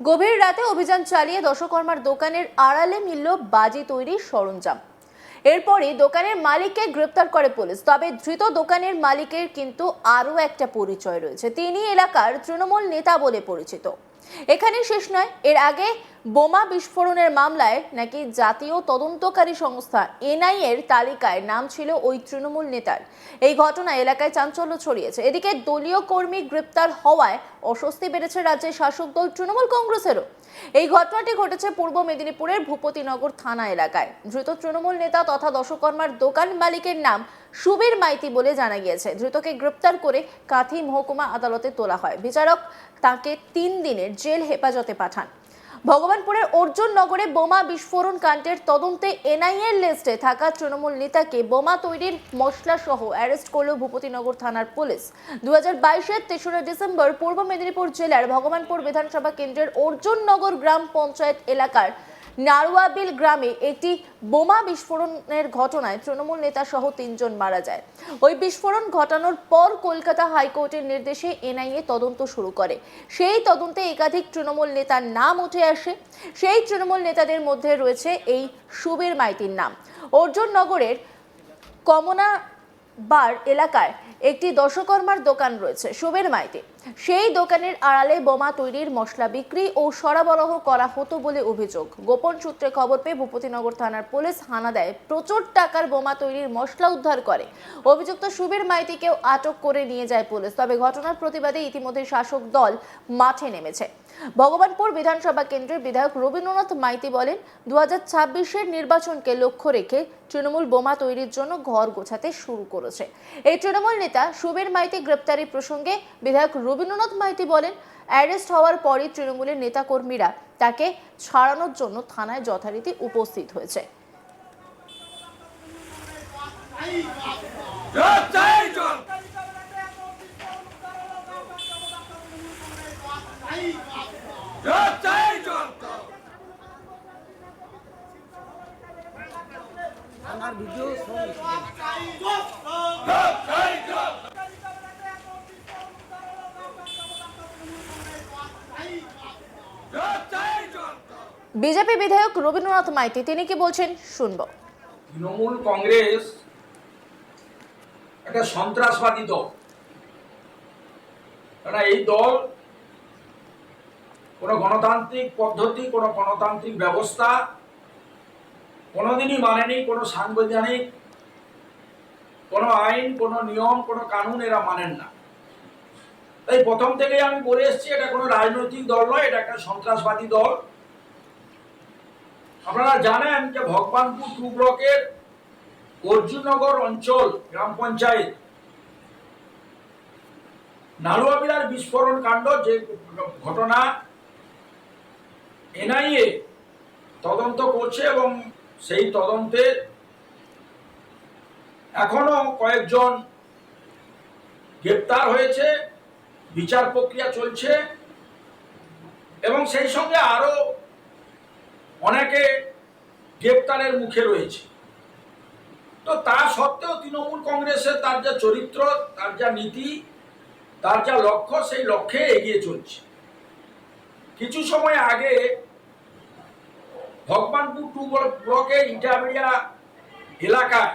গভীর রাতে অভিযান চালিয়ে দশকর্মার দোকানের আড়ালে মিলল বাজি তৈরির সরঞ্জাম। এরপরে দোকানের মালিককে গ্রেপ্তার করে পুলিশ, তবে ধৃত দোকানের মালিকের কিন্তু আরও একটা পরিচয় রয়েছে। তিনি এলাকার তৃণমূল নেতা বলে পরিচিত। এখানে শেষ নয়। এর আগে বোমা বিস্ফোরণের মামলায় নাকি জাতীয় তদন্তকারী সংস্থা এনআইএর তালিকায় নাম ছিল ওই তৃণমূল নেতার। এই ঘটনা এলাকায় চাঞ্চল্য ছড়িয়েছে। এদিকে দলীয় কর্মী গ্রেপ্তার হওয়ায় অস্বস্তি বেড়েছে রাজ্যের শাসক দল তৃণমূল কংগ্রেসেরও। এই ঘটনাটি ঘটেছে পূর্ব মেদিনীপুরের ভূপতিনগর থানা এলাকায়। ধৃত তৃণমূল নেতা তথা দশকর্মার দোকান মালিকের নাম সুবীর মাইতি বলে জানা গিয়েছে। ধৃতকে গ্রেপ্তার করে কাঁথি মহকুমা আদালতে তোলা হয়। বিচারক তাকে তিন দিনের জেল হেফাজতে পাঠান। ভগবানপুরের অর্জুন নগরে বোমা বিস্ফোরণ কাণ্ডের তদন্তে এনআইএর লিস্টে থাকা তৃণমূল নেতাকে বোমা তৈরির মশলা সহ অ্যারেস্ট করল ভূপতিনগর থানার পুলিশ। দু হাজার বাইশের তেসরা ডিসেম্বর পূর্ব মেদিনীপুর জেলার ভগবানপুর বিধানসভা কেন্দ্রের অর্জুন নগর গ্রাম পঞ্চায়েত এলাকার নারুয়াবিল গ্রামে একটি বোমা বিস্ফোরণের ঘটনায় তৃণমূল নেতা সহ তিনজন মারা যায়। ওই বিস্ফোরণ ঘটানোর পর কলকাতা হাইকোর্টের নির্দেশে এনআইএ তদন্ত শুরু করে। সেই তদন্তে একাধিক তৃণমূল নেতার নাম উঠে আসে। সেই তৃণমূল নেতাদের মধ্যে রয়েছে এই সুবীর মাইতির নাম। অর্জুন নগরের কমনা বার এলাকায় একটি দশকর্মার দোকান রয়েছে সুবের মাইতে সেই দোকানের আড়ালে বোমা তৈরির মশলা বিক্রি ও সরবরাহ করা হতো বলে অভিযোগ। গোপন সূত্রে খবর পেয়ে ভূপতিনগর থানার পুলিশ হানা দেয়, প্রচুর টাকার বোমা তৈরির মশলা উদ্ধার করে। অভিযুক্ত সুবীর মাইতিকেও আটক করে নিয়ে যায় পুলিশ, তবে ঘটনার প্রতিবাদে ইতিমধ্যে শাসক দল মাঠে নেমেছে। ভগবানপুর বিধানসভা কেন্দ্রের বিধায়ক রবীন্দ্রনাথ মাইতি বলেন দু হাজার নির্বাচনকে লক্ষ্য রেখে তৃণমূল বোমা তৈরির জন্য ঘর গোছাতে শুরু করেছে। এই তৃণমূল নেতা সুবীর মাইতি গ্রেপ্তারি প্রসঙ্গে বিধায়ক রবীন্দ্রনাথ মাইতি বলেন, অ্যারেস্ট হওয়ার পরই তৃণমূলের নেতাকর্মীরা তাকে ছাড়ানোর জন্য থানায় যথারীতি উপস্থিত হয়েছে। বিজেপি বিধায়ক রবীন্দ্রনাথ মাইতি, তিনি কি বলছেন শুনব। তৃণমূল কংগ্রেস একটা সন্ত্রাসবাদী দল। এই দল কোনো গণতান্ত্রিক পদ্ধতি, কোনো গণতান্ত্রিক ব্যবস্থা কোনোদিনই মানেনি, কোনো সাংবিধানিক, কোনো আইন, কোনো নিয়ম, কোনো কানুন এরা মানেন না। তাই প্রথম থেকেই আমি বলে এসেছি, এটা কোনো রাজনৈতিক দল নয়, এটা একটা সন্ত্রাসবাদী দল। আপনারা জানেন যে ভগবানপুর টু ব্লকের অর্জুনগর অঞ্চল, গ্রাম পঞ্চায়েত নালুয়াবিলার বিস্ফোরণ কাণ্ড যে ঘটনা এনআইএ তদন্ত করছে এবং সেই তদন্তে এখনও কয়েকজন গ্রেপ্তার হয়েছে, বিচার প্রক্রিয়া চলছে এবং সেই সঙ্গে আরও অনেকে গ্রেপ্তারের মুখে রয়েছে। তো তা সত্ত্বেও তৃণমূল কংগ্রেসের তার যা চরিত্র, তার যা নীতি, তার যা লক্ষ্য, সেই লক্ষ্যে এগিয়ে চলছে। কিছু সময় আগে ভগবানপুর টু ব্লকে ইটাবেড়িয়া এলাকায়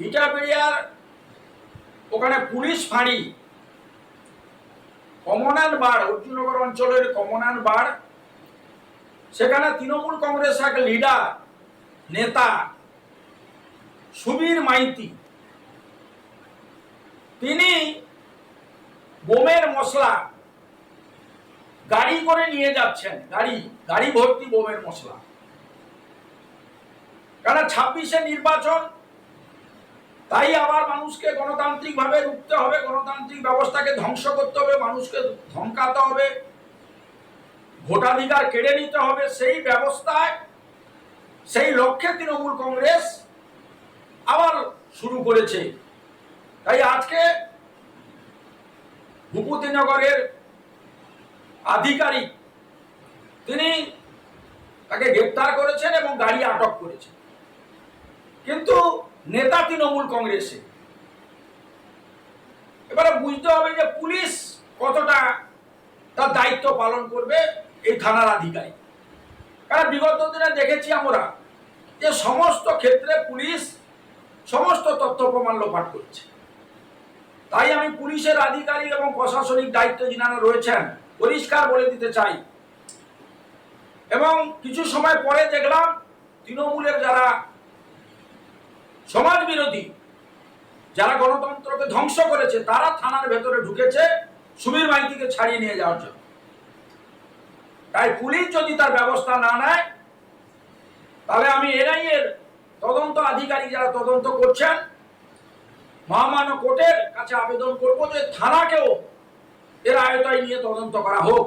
ইটাবেড়িয়ার ওখানে পুলিশ ফাঁড়ি কমনান বার অর্জুনগর অঞ্চলের কমনান বার সেখানে তৃণমূল কংগ্রেস এক লিডার, নেতা, সুবীর মাইতি। তিনি বোমের মশলা গাড়ি করে নিয়ে যাচ্ছেন, গাড়ি গাড়ি ভর্তি বোমের মশলা। কারণ ছাব্বিশে নির্বাচন, তাই আবার মানুষকে গণতান্ত্রিক ভাবে রুখতে হবে, গণতান্ত্রিক ব্যবস্থাকে ধ্বংস করতে হবে, মানুষকে ধমকাতে হবে, ভোটাধিকার কেড়ে নিতে হবে, সেই ব্যবস্থায়, সেই লক্ষ্যে তৃণমূল কংগ্রেস আবার শুরু করেছে। তাই আজকে ভূপতিনগরের আধিকারিক। তিনি তাকে গ্রেপ্তার করেছেন এবং গাড়ি আটক করেছেন। কিন্তু নেতা তৃণমূল কংগ্রেসে। এবারে বুঝতে হবে যে পুলিশ কতটা তার দায়িত্ব পালন করবে এই থানার আধিকারিক। কারণ বিগত দিনে দেখেছি আমরা যে সমস্ত ক্ষেত্রে পুলিশ সমস্ত তথ্য প্রমাণ লোপাট করছে। তাই আমি পুলিশের আধিকারিক এবং প্রশাসনিক দায়িত্ব যিনারা রয়েছেন পরিষ্কার বলে দিতে চাই। এবং কিছু সময় পরে দেখলাম তৃণমূলের যারা সমাজ বিরোধী যারা গণতন্ত্রকে ধ্বংস করেছে, তারা থানার ভেতরে ঢুকেছে সুবীর মাইতিকে ছাড়িয়ে নিয়ে যাওয়ার জন্য। তাই পুলিশ যদি তার ব্যবস্থা না নেয়, তাহলে আমি এনআই এর তদন্ত আধিকারিক যারা তদন্ত করছেন, মহামান্য কোর্টের কাছে আবেদন করব যে থানাকেও এর আয়তায় নিয়ে তদন্ত করা হোক।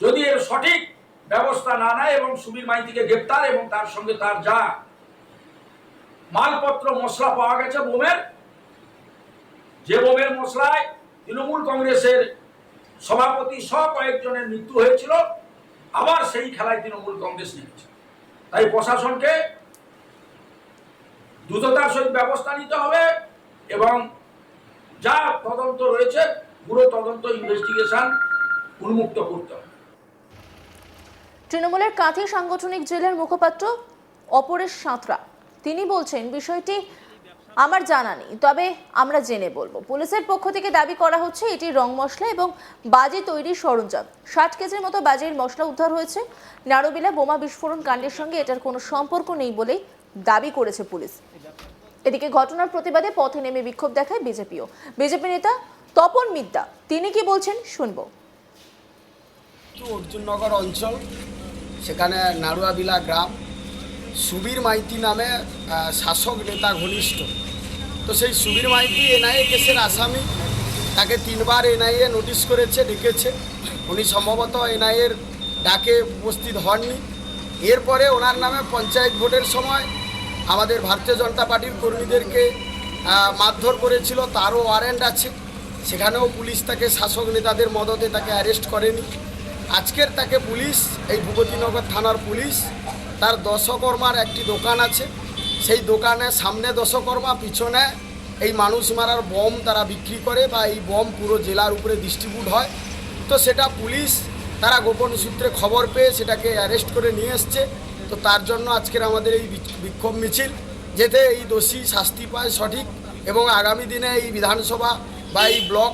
যদি এর সঠিক ব্যবস্থা না নেয় এবং সুবীর মাইতিকে গ্রেপ্তার এবং তার সঙ্গে তার যা মালপত্র, মশলা পাওয়া গেছে বোমের, যে বোমের মশলায় তৃণমূল কংগ্রেসের সভাপতি সহ কয়েকজনের মৃত্যু হয়েছিল, আবার সেই খেলায় তৃণমূল কংগ্রেস নেমেছে। তাই প্রশাসনকে দ্রুততার সহিত ব্যবস্থা নিতে হবে এবং যা তদন্ত রয়েছে পুরো তদন্ত ইনভেস্টিগেশন উন্মুক্ত করতে হবে। তৃণমূলের কাঁথি সাংগঠনিক জেলার মুখপাত্র অপরেশ সাঁতরা। তিনি বলছেন, বিষয়টি আমার জানা নেই, তবে আমরা জেনে বলব। পুলিশের পক্ষ থেকে দাবি করা হচ্ছে, এটি রং মশলা এবং বাজি তৈরির সরঞ্জাম। ষাট কেজির মতো বাজির মশলা উদ্ধার হয়েছে। নারবিলা বোমা বিস্ফোরণ কাণ্ডের সঙ্গে এটার কোনো সম্পর্ক নেই বলেই দাবি করেছে পুলিশ। এদিকে ঘটনার প্রতিবাদে পথে নেমে বিক্ষোভ দেখায় বিজেপিও। বিজেপি নেতা তপন মিদ্যা তিনি কি বলছেন শুনব। অর্জুননগর অঞ্চল, সেখানে নাড়ুয়াবিলা গ্রাম, সুবীর মাইতি নামে শাসক নেতা ঘনিষ্ঠ। তো সেই সুবীর মাইতি এনআইএ কেসের আসামি, তাকে তিনবার এনআইএ নোটিশ করেছে, ডেকেছে। উনি সম্ভবত এনআইএর ডাকে উপস্থিত হননি। এরপরে ওনার নামে পঞ্চায়েত ভোটের সময় আমাদের ভারতীয় জনতা পার্টির কর্মীদেরকে মারধর করেছিল, তারও ওয়ারেন্ট আছে। সেখানেও পুলিশ তাকে শাসক নেতাদের মদতে তাকে অ্যারেস্ট করেনি। আজকের তাকে পুলিশ, এই ভূপতিনগর থানার পুলিশ, তার দশকর্মার একটি দোকান আছে। সেই দোকানের সামনে দশকর্মা, পিছনে এই মানুষ মারার বম তারা বিক্রি করে বা এই বম পুরো জেলার উপরে ডিস্ট্রিবিউট হয়। তো সেটা পুলিশ, তারা গোপন সূত্রে খবর পেয়ে সেটাকে অ্যারেস্ট করে নিয়ে এসছে। তো তার জন্য আজকের আমাদের এই বিক্ষোভ মিছিল, যেতে এই দোষী শাস্তি পায় সঠিক এবং আগামী দিনে এই বিধানসভা বা এই ব্লক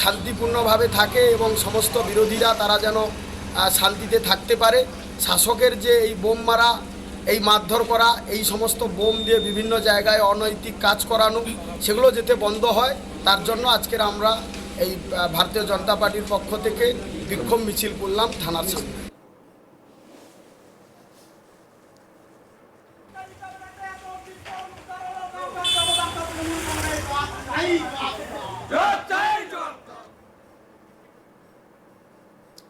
শান্তিপূর্ণভাবে থাকে এবং সমস্ত বিরোধীরা তারা যেন শান্তিতে থাকতে পারে। শাসকের যে এই বোম মারা, এই মারধর করা, এই সমস্ত বোম দিয়ে বিভিন্ন জায়গায় অনৈতিক কাজ করানো, সেগুলো যেতে বন্ধ হয়। তার জন্য আজকের আমরা এই ভারতীয় জনতা পার্টির পক্ষ থেকে বিক্ষোভ মিছিল করলাম থানার সামনে।